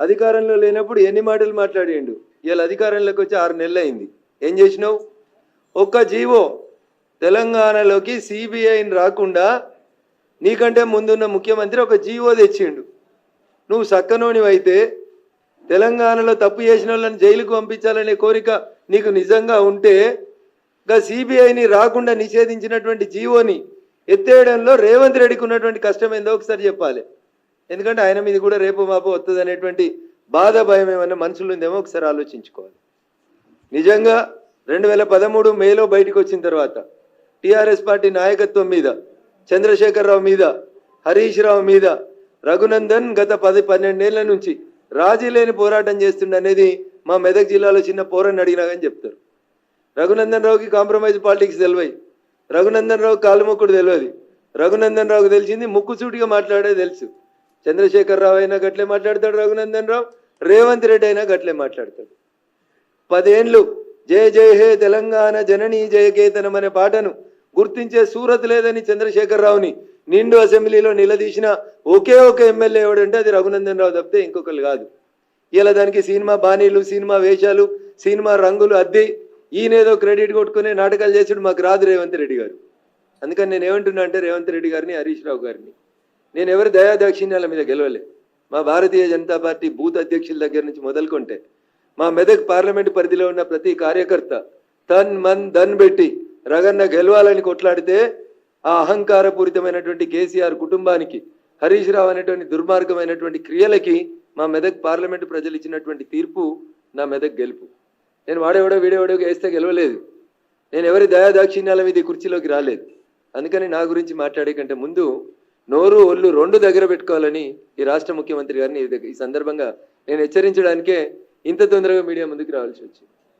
అధికారంలో లేనప్పుడు ఎన్ని మాటలు మాట్లాడిండు ఇవాళ అధికారంలోకి వచ్చి ఆరు నెలలు అయింది ఏం చేసినావు? ఒక్క జీవో తెలంగాణలోకి సిబిఐని రాకుండా నీకంటే ముందున్న ముఖ్యమంత్రి ఒక జీవో తెచ్చిండు. నువ్వు సక్కనోనివైతే తెలంగాణలో తప్పు చేసిన వాళ్ళని జైలుకు పంపించాలనే కోరిక నీకు నిజంగా ఉంటే గా సిబిఐని రాకుండా నిషేధించినటువంటి జీవోని ఎత్తేయడంలో రేవంత్ రెడ్డికి ఉన్నటువంటి కష్టం ఏందో ఒకసారి చెప్పాలి. ఎందుకంటే ఆయన మీద కూడా రేపు మాపు వస్తుంది అనేటువంటి బాధ భయం ఏమన్నా మనసులో ఉందేమో ఒకసారి ఆలోచించుకోవాలి. నిజంగా రెండు వేల పదమూడు మేలో బయటకు వచ్చిన తర్వాత టిఆర్ఎస్ పార్టీ నాయకత్వం మీద చంద్రశేఖరరావు మీద హరీష్ రావు మీద రఘునందన్ గత పది పన్నెండేళ్ళ నుంచి రాజీ లేని పోరాటం చేస్తుండనేది మా మెదక్ జిల్లాలో చిన్న పోరని అడిగినా కానీ చెప్తారు. రఘునందన్ రావుకి కాంప్రమైజ్ పాలిటిక్స్ తెలివై రఘునందన్ రావు కాలుమొక్కుడు తెలియదు రఘునందన్ రావుకు తెలిసింది ముక్కుసూటిగా మాట్లాడేది తెలుసు. చంద్రశేఖర్ రావు అయినా గట్లే మాట్లాడతాడు రఘునందన్ రావు రేవంత్ రెడ్డి అయినా గట్లే మాట్లాడతాడు. పదేండ్లు జయ జయ హే తెలంగాణ జననీ జయకేతనం అనే పాటను గుర్తించే సూరత్ లేదని చంద్రశేఖరరావుని నిండు అసెంబ్లీలో నిలదీసిన ఒకే ఒక ఎమ్మెల్యే ఎవడంటే అది రఘునందన్ రావు తప్పితే ఇంకొకరు కాదు. ఇలా దానికి సినిమా బాణీలు సినిమా వేషాలు సినిమా రంగులు అద్దె ఈయనేదో క్రెడిట్ కొట్టుకునే నాటకాలు చేసాడు మాకు రాదు రేవంత్ రెడ్డి గారు. అందుకని నేను ఏమంటున్నా అంటే రేవంత్ రెడ్డి గారిని హరీష్ రావు గారిని నేను ఎవరి దయాదాక్షిణ్యాల మీద గెలవలే. మా భారతీయ జనతా పార్టీ బూత్ అధ్యక్షుల దగ్గర నుంచి మొదలుకొంటే మా మెదక్ పార్లమెంట్ పరిధిలో ఉన్న ప్రతి కార్యకర్త తన్ మన్ ధన్ పెట్టి రగన్న గెలవాలని కొట్లాడితే ఆ అహంకారపూరితమైనటువంటి కేసీఆర్ కుటుంబానికి హరీష్ రావు అనేటువంటి దుర్మార్గమైనటువంటి క్రియలకి మా మెదక్ పార్లమెంట్ ప్రజలు ఇచ్చినటువంటి తీర్పు నా మెదక్ గెలుపు. నేను వాడేవాడో వీడేవాడో వేస్తే గెలవలేదు. నేను ఎవరి దయాదాక్షిణ్యాల మీద కుర్చీలోకి రాలేదు. అందుకని నా గురించి మాట్లాడే కంటే ముందు నోరు ఒళ్ళు రెండు దగ్గర పెట్టుకోవాలని ఈ రాష్ట్ర ముఖ్యమంత్రి గారిని ఈ సందర్భంగా నేను హెచ్చరించడానికే ఇంత తొందరగా మీడియా ముందుకు రావాల్సి వచ్చింది.